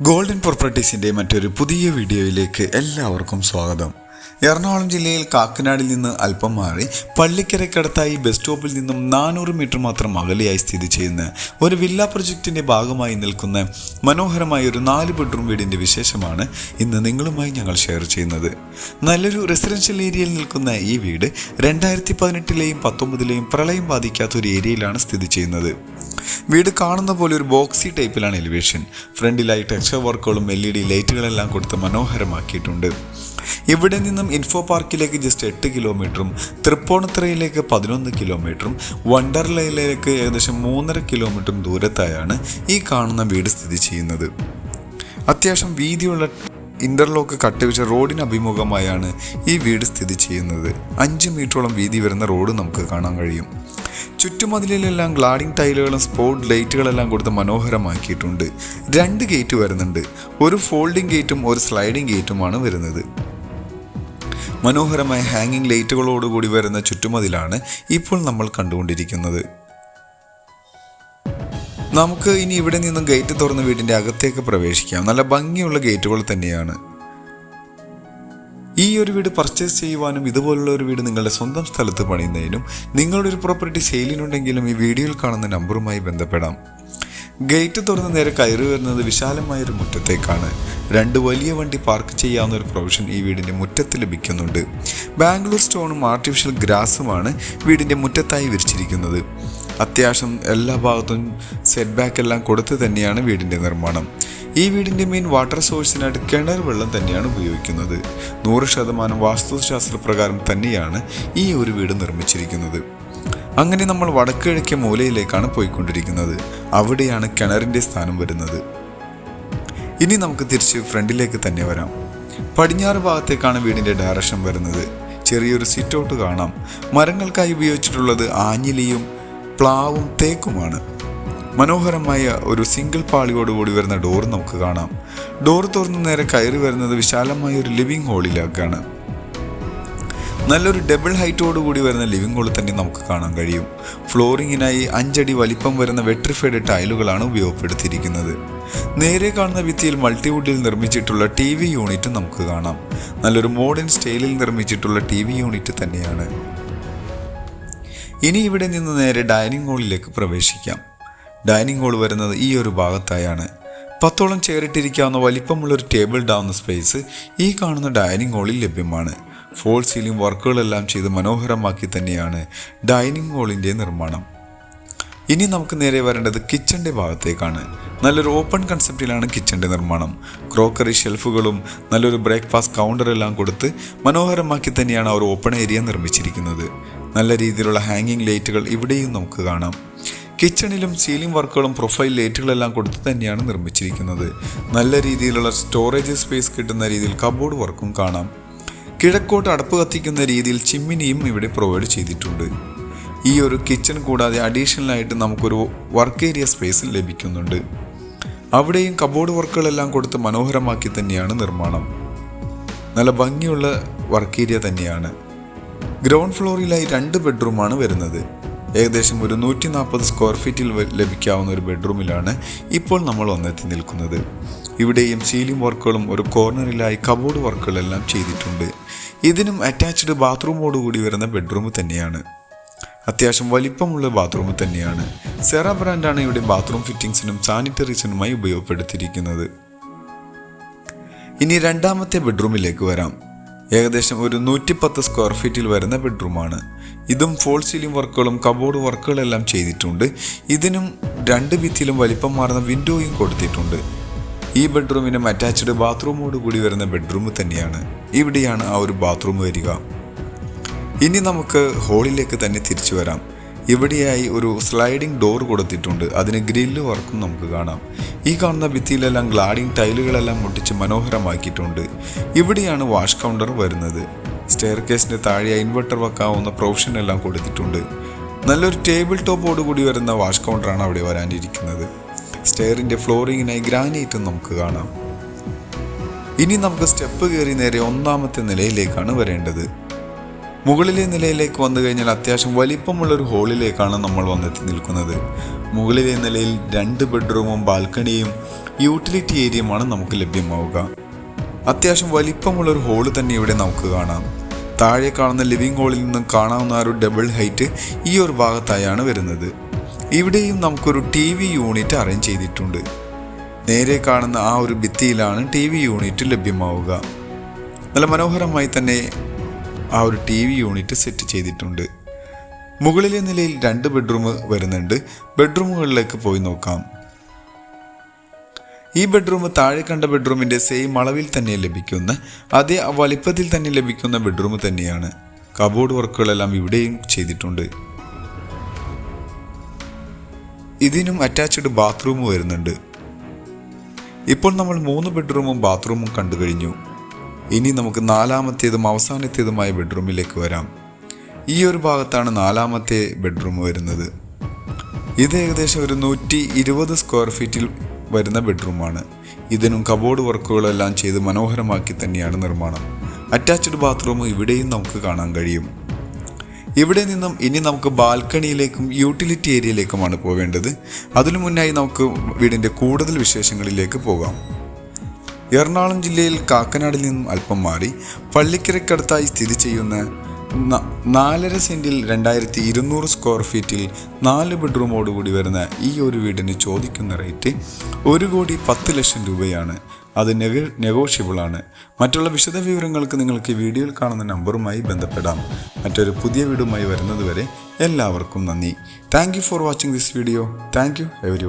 Golden പ്രോപ്പർട്ടീസിന്റെ മറ്റൊരു പുതിയ വീഡിയോയിലേക്ക് എല്ലാവർക്കും സ്വാഗതം. എറണാകുളം ജില്ലയിൽ കാക്കനാടിൽ നിന്ന് അല്പം മാറി പള്ളിക്കരക്കടുത്തായി ബസ് സ്റ്റോപ്പിൽ നിന്നും നാനൂറ് മീറ്റർ മാത്രം അകലെയായി സ്ഥിതി ചെയ്യുന്ന ഒരു വില്ല പ്രൊജക്ടിന്റെ ഭാഗമായി നിൽക്കുന്ന മനോഹരമായ ഒരു നാല് ബെഡ്റൂം വീടിന്റെ വിശേഷമാണ് ഇന്ന് നിങ്ങളുമായി ഞങ്ങൾ ഷെയർ ചെയ്യുന്നത്. നല്ലൊരു റെസിഡൻഷ്യൽ ഏരിയയിൽ നിൽക്കുന്ന ഈ വീട് രണ്ടായിരത്തി പതിനെട്ടിലെയും പത്തൊമ്പതിലെയും പ്രളയം ബാധിക്കാത്ത ഒരു ഏരിയയിലാണ് സ്ഥിതി ചെയ്യുന്നത്. വീട് കാണുന്ന പോലെ ഒരു ബോക്സി ടൈപ്പിലാണ് എലിവേഷൻ. ഫ്രണ്ടിലായി ടെക്സ്ചർ വർക്കുകളും എൽ ഇ ഡി ലൈറ്റുകളെല്ലാം കൊടുത്ത് മനോഹരമാക്കിയിട്ടുണ്ട്. ഇവിടെ നിന്നും ഇൻഫോ പാർക്കിലേക്ക് ജസ്റ്റ് എട്ട് കിലോമീറ്ററും തൃപ്പൂണിത്തറയിലേക്ക് പതിനൊന്ന് കിലോമീറ്ററും വണ്ടർലയിലേക്ക് ഏകദേശം മൂന്നര കിലോമീറ്ററും ദൂരത്തായാണ് ഈ കാണുന്ന വീട് സ്ഥിതി ചെയ്യുന്നത്. അത്യാവശ്യം വീതിയുള്ള ഇന്റർലോക്ക് കട്ടുവെച്ച റോഡിന് അഭിമുഖമായാണ് ഈ വീട് സ്ഥിതി ചെയ്യുന്നത്. അഞ്ച് മീറ്ററോളം വീതി വരുന്ന റോഡ് നമുക്ക് കാണാൻ കഴിയും. ചുറ്റുമതിലെല്ലാം ഗ്ലാഡിംഗ് ടൈലുകളും സ്പോട്ട് ലൈറ്റുകളെല്ലാം കൊടുത്ത് മനോഹരമാക്കിയിട്ടുണ്ട്. രണ്ട് ഗേറ്റ് വരുന്നുണ്ട്. ഒരു ഫോൾഡിംഗ് ഗേറ്റും ഒരു സ്ലൈഡിംഗ് ഗേറ്റുമാണ് വരുന്നത്. മനോഹരമായ ഹാങ്ങിങ് ലൈറ്റുകളോടുകൂടി വരുന്ന ചുറ്റുമതിലാണ് ഇപ്പോൾ നമ്മൾ കണ്ടുകൊണ്ടിരിക്കുന്നത്. നമുക്ക് ഇനി ഇവിടെ നിന്നും ഗേറ്റ് തുറന്ന് വീടിന്റെ അകത്തേക്ക് പ്രവേശിക്കാം. നല്ല ഭംഗിയുള്ള ഗേറ്റുകൾ തന്നെയാണ്. ഈ ഒരു വീട് പർച്ചേസ് ചെയ്യുവാനും ഇതുപോലുള്ള ഒരു വീട് നിങ്ങളുടെ സ്വന്തം സ്ഥലത്ത് പണിയുന്നതിനും നിങ്ങളുടെ ഒരു പ്രോപ്പർട്ടി സെയിലിനുണ്ടെങ്കിലും ഈ വീഡിയോയിൽ കാണുന്ന നമ്പറുമായി ബന്ധപ്പെടാം. ഗേറ്റ് തുറന്ന് നേരെ കയറി വരുന്നത് വിശാലമായ ഒരു മുറ്റത്തേക്കാണ്. രണ്ട് വലിയ വണ്ടി പാർക്ക് ചെയ്യാവുന്ന ഒരു പ്രൊവിഷൻ ഈ വീടിന്റെ മുറ്റത്ത് ലഭിക്കുന്നുണ്ട്. ബാംഗ്ലൂർ സ്റ്റോണും ആർട്ടിഫിഷ്യൽ ഗ്രാസുമാണ് വീടിന്റെ മുറ്റത്തായി വിരിച്ചിരിക്കുന്നത്. അത്യാവശ്യം എല്ലാ ഭാഗത്തും സെറ്റ് ബാക്ക് എല്ലാം കൊടുത്ത് തന്നെയാണ് വീടിന്റെ നിർമ്മാണം. ഈ വീടിന്റെ മെയിൻ വാട്ടർ സോഴ്സിനായിട്ട് കിണർ വെള്ളം തന്നെയാണ് ഉപയോഗിക്കുന്നത്. നൂറ് ശതമാനം വാസ്തുശാസ്ത്രപ്രകാരം തന്നെയാണ് ഈ ഒരു വീട് നിർമ്മിച്ചിരിക്കുന്നത്. അങ്ങനെ നമ്മൾ വടക്കിഴക്കേ മൂലയിലേക്കാണ് പോയിക്കൊണ്ടിരിക്കുന്നത്. അവിടെയാണ് കിണറിന്റെ സ്ഥാനം വരുന്നത്. ഇനി നമുക്ക് തിരിച്ച് ഫ്രണ്ടിലേക്ക് തന്നെ വരാം. പടിഞ്ഞാറ് ഭാഗത്തേക്കാണ് വീടിന്റെ ഡയറക്ഷൻ വരുന്നത്. ചെറിയൊരു സിറ്റൗട്ട് കാണാം. മരങ്ങൾക്കായി ഉപയോഗിച്ചിട്ടുള്ളത് ആഞ്ഞിലിയും പ്ലാവും തേക്കുമാണ്. മനോഹരമായ ഒരു സിംഗിൾ പാളിയോടുകൂടി വരുന്ന ഡോർ നമുക്ക് കാണാം. ഡോർ തുറന്നു നേരെ കയറി വരുന്നത് വിശാലമായ ഒരു ലിവിംഗ് ഹാളിലേക്കാണ് നല്ലൊരു ഡബിൾ ഹൈറ്റോട് കൂടി വരുന്ന ലിവിംഗ് ഹോൾ തന്നെ നമുക്ക് കാണാൻ കഴിയും. ഫ്ലോറിങ്ങിനായി അഞ്ചടി വലിപ്പം വരുന്ന വെട്രിഫൈഡ് ടൈലുകളാണ് ഉപയോഗപ്പെടുത്തിയിരിക്കുന്നത്. നേരെ കാണുന്ന ഭിത്തിയിൽ മൾട്ടിവുഡിൽ നിർമ്മിച്ചിട്ടുള്ള ടി വി യൂണിറ്റ് നമുക്ക് കാണാം. നല്ലൊരു മോഡേൺ സ്റ്റൈലിൽ നിർമ്മിച്ചിട്ടുള്ള ടി വി യൂണിറ്റ് തന്നെയാണ്. ഇനി ഇവിടെ നിന്ന് നേരെ ഡൈനിങ് ഹാളിലേക്ക് പ്രവേശിക്കാം. ഡൈനിങ് ഹാൾ വരുന്നത് ഈ ഒരു ഭാഗത്തായാണ്. പത്തോളം ചേറിട്ടിരിക്കാവുന്ന വലിപ്പമുള്ള ഒരു ടേബിൾ ഡൗൺ സ്പേസ് ഈ കാണുന്ന ഡൈനിങ് ഹാളിൽ ലഭ്യമാണ്. ഫോൾ സീലിംഗ് വർക്കുകളെല്ലാം ചെയ്ത് മനോഹരമാക്കി തന്നെയാണ് ഡൈനിങ് ഹാളിന്റെ നിർമ്മാണം. ഇനി നമുക്ക് നേരെ വരേണ്ടത് കിച്ചന്റെ ഭാഗത്തേക്കാണ്. നല്ലൊരു ഓപ്പൺ കൺസെപ്റ്റിലാണ് കിച്ചന്റെ നിർമ്മാണം. ക്രോക്കറി ഷെൽഫുകളും നല്ലൊരു ബ്രേക്ക്ഫാസ്റ്റ് കൗണ്ടറെല്ലാം കൊടുത്ത് മനോഹരമാക്കി തന്നെയാണ് അവർ ഓപ്പൺ ഏരിയ നിർമ്മിച്ചിരിക്കുന്നത്. നല്ല രീതിയിലുള്ള ഹാങ്ങിങ് ലൈറ്റുകൾ ഇവിടെയും നമുക്ക് കാണാം. കിച്ചണിലും സീലിംഗ് വർക്കുകളും പ്രൊഫൈൽ ലൈറ്റുകളെല്ലാം കൊടുത്ത് തന്നെയാണ് നിർമ്മിച്ചിരിക്കുന്നത്. നല്ല രീതിയിലുള്ള സ്റ്റോറേജ് സ്പേസ് കിട്ടുന്ന രീതിയിൽ കബോർഡ് വർക്കും കാണാം. കിഴക്കോട്ട് അടുപ്പ് കത്തിക്കുന്ന രീതിയിൽ ചിമ്മിനിയും ഇവിടെ പ്രൊവൈഡ് ചെയ്തിട്ടുണ്ട്. ഈ ഒരു കിച്ചൺ കൂടാതെ അഡീഷണൽ ആയിട്ട് നമുക്കൊരു വർക്ക് ഏരിയ സ്പേസ് ലഭിക്കുന്നുണ്ട്. അവിടെയും കബോർഡ് വർക്കുകളെല്ലാം കൊടുത്ത് മനോഹരമാക്കി തന്നെയാണ് നിർമ്മാണം. നല്ല ഭംഗിയുള്ള വർക്ക് ഏരിയ തന്നെയാണ്. ഗ്രൗണ്ട് ഫ്ലോറിലായി രണ്ട് ബെഡ്റൂമാണ് വരുന്നത്. ഏകദേശം ഒരു നൂറ്റി നാൽപ്പത് സ്ക്വയർ ഫീറ്റിൽ ലഭിക്കാവുന്ന ഒരു ബെഡ്റൂമിലാണ് ഇപ്പോൾ നമ്മൾ ഒന്നെത്തി നിൽക്കുന്നത്. ഇവിടെയും സീലിംഗ് വർക്കുകളും ഒരു കോർണറിലായി കബോർഡ് വർക്കുകളെല്ലാം ചെയ്തിട്ടുണ്ട്. ഇതിനും അറ്റാച്ച്ഡ് ബാത്റൂമോട് കൂടി വരുന്ന ബെഡ്റൂം തന്നെയാണ്. അത്യാവശ്യം വലിപ്പമുള്ള ബാത്റൂം തന്നെയാണ്. സെറ ബ്രാൻഡാണ് ഇവിടെ ബാത്റൂം ഫിറ്റിംഗ്സിനും സാനിറ്ററീസിനുമായി ഉപയോഗപ്പെടുത്തിയിരിക്കുന്നത്. ഇനി രണ്ടാമത്തെ ബെഡ്റൂമിലേക്ക് വരാം. ഏകദേശം ഒരു നൂറ്റിപ്പത്ത് സ്ക്വയർ ഫീറ്റിൽ വരുന്ന ബെഡ്റൂമാണ് ഇതും ഫോൾ സീലിംഗ് വർക്കുകളും കബോർഡ് വർക്കുകളെല്ലാം ചെയ്തിട്ടുണ്ട്. ഇതിനും രണ്ട് ഭിത്തിയിലും വലിപ്പം മാറുന്ന വിൻഡോയും കൊടുത്തിട്ടുണ്ട്. ഈ ബെഡ്റൂമിനും അറ്റാച്ച്ഡ് ബാത്റൂമോട് കൂടി വരുന്ന ബെഡ്റൂം തന്നെയാണ്. ഇവിടെയാണ് ആ ഒരു ബാത്റൂം വരിക. ഇനി നമുക്ക് ഹോളിലേക്ക് തന്നെ തിരിച്ചു വരാം. ഇവിടെയായി ഒരു സ്ലൈഡിംഗ് ഡോർ കൊടുത്തിട്ടുണ്ട്. അതിന് ഗ്രില്ല് വർക്കും നമുക്ക് കാണാം. ഈ കാണുന്ന ഭിത്തിയിലെല്ലാം ഗ്ലാഡിംഗ് ടൈലുകളെല്ലാം മുട്ടിച്ച് മനോഹരമാക്കിയിട്ടുണ്ട്. ഇവിടെയാണ് വാഷ് കൗണ്ടർ വരുന്നത്. സ്റ്റെയർ കേസിന് താഴെ ഇൻവെർട്ടർ വെക്കാവുന്ന പ്രൊവിഷൻ എല്ലാം കൊടുത്തിട്ടുണ്ട്. നല്ലൊരു ടേബിൾ ടോപ്പോട് കൂടി വരുന്ന വാഷ് കൗണ്ടറാണ് അവിടെ വരാനിരിക്കുന്നത്. സ്റ്റെയറിന്റെ ഫ്ലോറിങ്ങിനായി ഗ്രാനൈറ്റും നമുക്ക് കാണാം. ഇനി നമുക്ക് സ്റ്റെപ്പ് കയറി നേരെ ഒന്നാമത്തെ നിലയിലേക്കാണ് വരേണ്ടത്. മുകളിലെ നിലയിലേക്ക് വന്നു കഴിഞ്ഞാൽ അത്യാവശ്യം വലിപ്പമുള്ള ഒരു ഹോളിലേക്കാണ് നമ്മൾ വന്നെത്തി നിൽക്കുന്നത്. മുകളിലെ നിലയിൽ രണ്ട് ബെഡ്റൂമും ബാൽക്കണിയും യൂട്ടിലിറ്റി ഏരിയയുമാണ് നമുക്ക് ലഭ്യമാവുക. അത്യാവശ്യം വലിപ്പമുള്ള ഒരു ഹോൾ തന്നെ ഇവിടെ നമുക്ക് കാണാം. താഴെ കാണുന്ന ലിവിംഗ് ഹോളിൽ നിന്നും കാണാവുന്ന ഒരു ഡബിൾ ഹൈറ്റ് ഈ ഒരു ഭാഗത്തായാണ് വരുന്നത്. ഇവിടെയും നമുക്കൊരു ടി വി യൂണിറ്റ് അറേഞ്ച് ചെയ്തിട്ടുണ്ട്. നേരെ കാണുന്ന ആ ഒരു ഭിത്തിയിലാണ് ടി വി യൂണിറ്റ് ലഭ്യമാവുക. നല്ല മനോഹരമായി തന്നെ ആ ഒരു ടി വി യൂണിറ്റ് സെറ്റ് ചെയ്തിട്ടുണ്ട്. മുകളിലെ നിലയിൽ രണ്ട് ബെഡ്റൂം വരുന്നുണ്ട്. ബെഡ്റൂമുകളിലേക്ക് പോയി നോക്കാം. ഈ ബെഡ്റൂം താഴെ കണ്ട ബെഡ്റൂമിന്റെ സെയിം അളവിൽ തന്നെ ലഭിക്കുന്ന അതേ വലിപ്പത്തിൽ തന്നെ ലഭിക്കുന്ന ബെഡ്റൂം തന്നെയാണ്. കബോർഡ് വർക്കുകളെല്ലാം ഇവിടെയും ചെയ്തിട്ടുണ്ട്. ഇതിനും അറ്റാച്ച്ഡ് ബാത്റൂം വരുന്നുണ്ട്. ഇപ്പോൾ നമ്മൾ മൂന്ന് ബെഡ്റൂമും ബാത്റൂമും കണ്ടു കഴിഞ്ഞു. ഇനി നമുക്ക് നാലാമത്തേതും അവസാനത്തേതുമായ ബെഡ്റൂമിലേക്ക് വരാം. ഈ ഒരു ഭാഗത്താണ് നാലാമത്തെ ബെഡ്റൂം വരുന്നത്. ഇത് ഏകദേശം ഒരു നൂറ്റി ഇരുപത് സ്ക്വയർ ഫീറ്റിൽ വരുന്ന ബെഡ്റൂമാണ് ഇതിനും കബോർഡ് വർക്കുകളെല്ലാം ചെയ്ത് മനോഹരമാക്കി തന്നെയാണ് നിർമ്മാണം. അറ്റാച്ച്ഡ് ബാത്റൂം ഇവിടെയും നമുക്ക് കാണാൻ കഴിയും. ഇവിടെ നിന്നും ഇനി നമുക്ക് ബാൽക്കണിയിലേക്കും യൂട്ടിലിറ്റി ഏരിയയിലേക്കുമാണ് പോകേണ്ടത് അതിനു മുന്നായി നമുക്ക് വീടിന്റെ കൂടുതൽ വിശേഷങ്ങളിലേക്ക് പോകാം. എറണാകുളം ജില്ലയിൽ കാക്കനാടിൽ നിന്നും അല്പം മാറി പള്ളിക്കരക്കടുത്തായി സ്ഥിതി ചെയ്യുന്ന നാലര സെന്റിൽ രണ്ടായിരത്തി ഇരുന്നൂറ് സ്ക്വയർ ഫീറ്റിൽ നാല് ബെഡ്റൂമോടുകൂടി വരുന്ന ഈ ഒരു വീടിന് ചോദിക്കുന്ന റേറ്റ് ഒരു കോടി പത്ത് ലക്ഷം രൂപയാണ്. അത് നെഗ നെഗോഷ്യബിൾ ആണ് മറ്റുള്ള വിശദവിവരങ്ങൾക്ക് നിങ്ങൾക്ക് വീഡിയോയിൽ കാണുന്ന നമ്പറുമായി ബന്ധപ്പെടാം. മറ്റൊരു പുതിയ വീടുമായി വരുന്നതുവരെ എല്ലാവർക്കും നന്ദി. Thank for watching this video. Thank you every